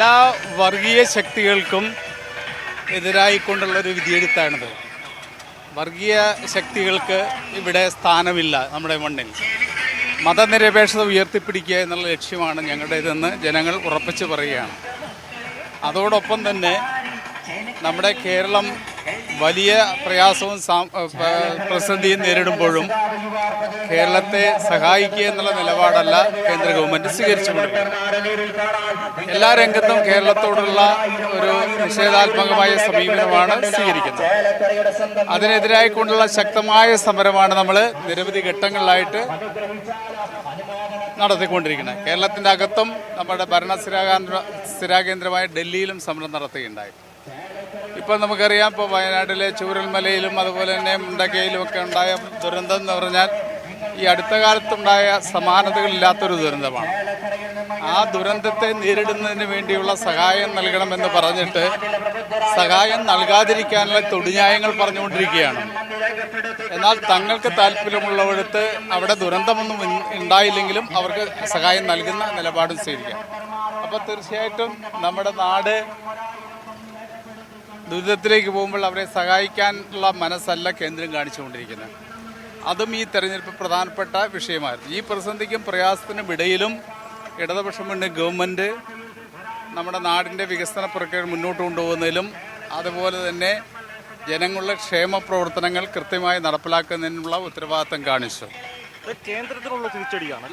എല്ലാ വർഗീയ ശക്തികൾക്കും എതിരായിക്കൊണ്ടുള്ളൊരു വിധിയെഴുത്താണിത്. വർഗീയ ശക്തികൾക്ക് ഇവിടെ സ്ഥാനമില്ല നമ്മുടെ മണ്ണിൽ. മതനിരപേക്ഷത ഉയർത്തിപ്പിടിക്കുക എന്നുള്ള ലക്ഷ്യമാണ് ഞങ്ങളുടേതെന്ന് ജനങ്ങൾ ഉറപ്പിച്ച് പറയുകയാണ്. അതോടൊപ്പം തന്നെ നമ്മുടെ കേരളം വലിയ പ്രയാസവും പ്രതിസന്ധിയും നേരിടുമ്പോഴും കേരളത്തെ സഹായിക്കുക എന്നുള്ള നിലപാടല്ല കേന്ദ്ര ഗവൺമെന്റ് സ്വീകരിച്ചുകൊണ്ടിരിക്കുന്നത്. എല്ലാ രംഗത്തും കേരളത്തോടുള്ള ഒരു നിഷേധാത്മകമായ സമീപനമാണ് സ്വീകരിക്കുന്നത്. അതിനെതിരായി കൊണ്ടുള്ള ശക്തമായ സമരമാണ് നമ്മൾ നിരവധി ഘട്ടങ്ങളിലായിട്ട് നടത്തിക്കൊണ്ടിരിക്കുന്നത്. കേരളത്തിന്റെ അകത്തും നമ്മുടെ ഭരണ സ്ഥിരാകേന്ദ്ര സ്ഥിരാകേന്ദ്രമായ ഡൽഹിയിലും സമരം നടത്തുകയുണ്ടായി. ഇപ്പം നമുക്കറിയാം ഇപ്പോൾ വയനാട്ടിലെ ചൂരൽമലയിലും അതുപോലെ തന്നെ മുണ്ടക്കയിലും ഒക്കെ ഉണ്ടായ ദുരന്തം എന്ന് പറഞ്ഞാൽ ഈ അടുത്ത കാലത്തുണ്ടായ സമാനതകളില്ലാത്തൊരു ദുരന്തമാണ്. ആ ദുരന്തത്തെ നേരിടുന്നതിന് വേണ്ടിയുള്ള സഹായം നൽകണമെന്ന് പറഞ്ഞിട്ട് സഹായം നൽകാതിരിക്കാനുള്ള തൊടിഞ്ഞായങ്ങൾ പറഞ്ഞുകൊണ്ടിരിക്കുകയാണ്. എന്നാൽ തങ്ങൾക്ക് താല്പര്യമുള്ളവടുത്ത് അവിടെ ദുരന്തമൊന്നും ഉണ്ടായില്ലെങ്കിലും അവർക്ക് സഹായം നൽകുന്ന നിലപാടും സ്വീകരിക്കാം. അപ്പോൾ തീർച്ചയായിട്ടും നമ്മുടെ നാട് ദുരിതത്തിലേക്ക് പോകുമ്പോൾ അവരെ സഹായിക്കാനുള്ള മനസ്സല്ല കേന്ദ്രം കാണിച്ചുകൊണ്ടിരിക്കുന്നത്. അതും ഈ തെരഞ്ഞെടുപ്പ് പ്രധാനപ്പെട്ട വിഷയമായിരുന്നു. ഈ പ്രതിസന്ധിക്കും പ്രയാസത്തിനും ഇടയിലും ഇടതുപക്ഷം മുന്നിൽ ഗവൺമെന്റ് നമ്മുടെ നാടിന്റെ വികസന പ്രക്രിയ മുന്നോട്ട് കൊണ്ടുപോകുന്നതിലും അതുപോലെ തന്നെ ജനങ്ങളുടെ ക്ഷേമ പ്രവർത്തനങ്ങൾ കൃത്യമായി നടപ്പിലാക്കുന്നതിനുള്ള ഉത്തരവാദിത്തം കാണിച്ചു. കേന്ദ്രത്തിനുള്ള തിരിച്ചടിയാണ്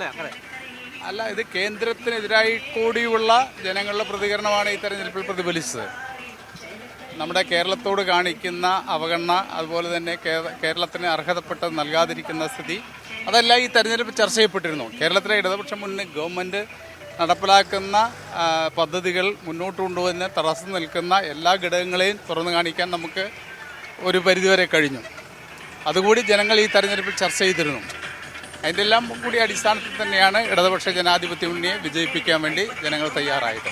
അല്ല ഇത് കേന്ദ്രത്തിനെതിരായി കൂടിയുള്ള ജനങ്ങളുടെ പ്രതികരണമാണ് ഈ തെരഞ്ഞെടുപ്പിൽ പ്രതിഫലിച്ചത്. നമ്മുടെ കേരളത്തോട് കാണിക്കുന്ന അവഗണന അതുപോലെ തന്നെ കേരളത്തിന് അർഹതപ്പെട്ടത് നൽകാതിരിക്കുന്ന സ്ഥിതി അതെല്ലാം ഈ തെരഞ്ഞെടുപ്പ് ചർച്ച ചെയ്യപ്പെട്ടിരുന്നു. കേരളത്തിലെ ഇടതുപക്ഷ മുന്നണി ഗവൺമെന്റ് നടപ്പിലാക്കുന്ന പദ്ധതികൾ മുന്നോട്ട് കൊണ്ടുപോകുന്ന തടസ്സം നിൽക്കുന്ന എല്ലാ ഘടകങ്ങളെയും തുറന്നു കാണിക്കാൻ നമുക്ക് ഒരു പരിധിവരെ കഴിഞ്ഞു. അതുകൂടി ജനങ്ങൾ ഈ തെരഞ്ഞെടുപ്പിൽ ചർച്ച ചെയ്തിരുന്നു. അതിന്റെ എല്ലാം കൂടി അടിസ്ഥാനത്തിൽ തന്നെയാണ് ഇടതുപക്ഷ ജനാധിപത്യ മുന്നണിയെ വിജയിപ്പിക്കാൻ വേണ്ടി ജനങ്ങൾ തയ്യാറായത്.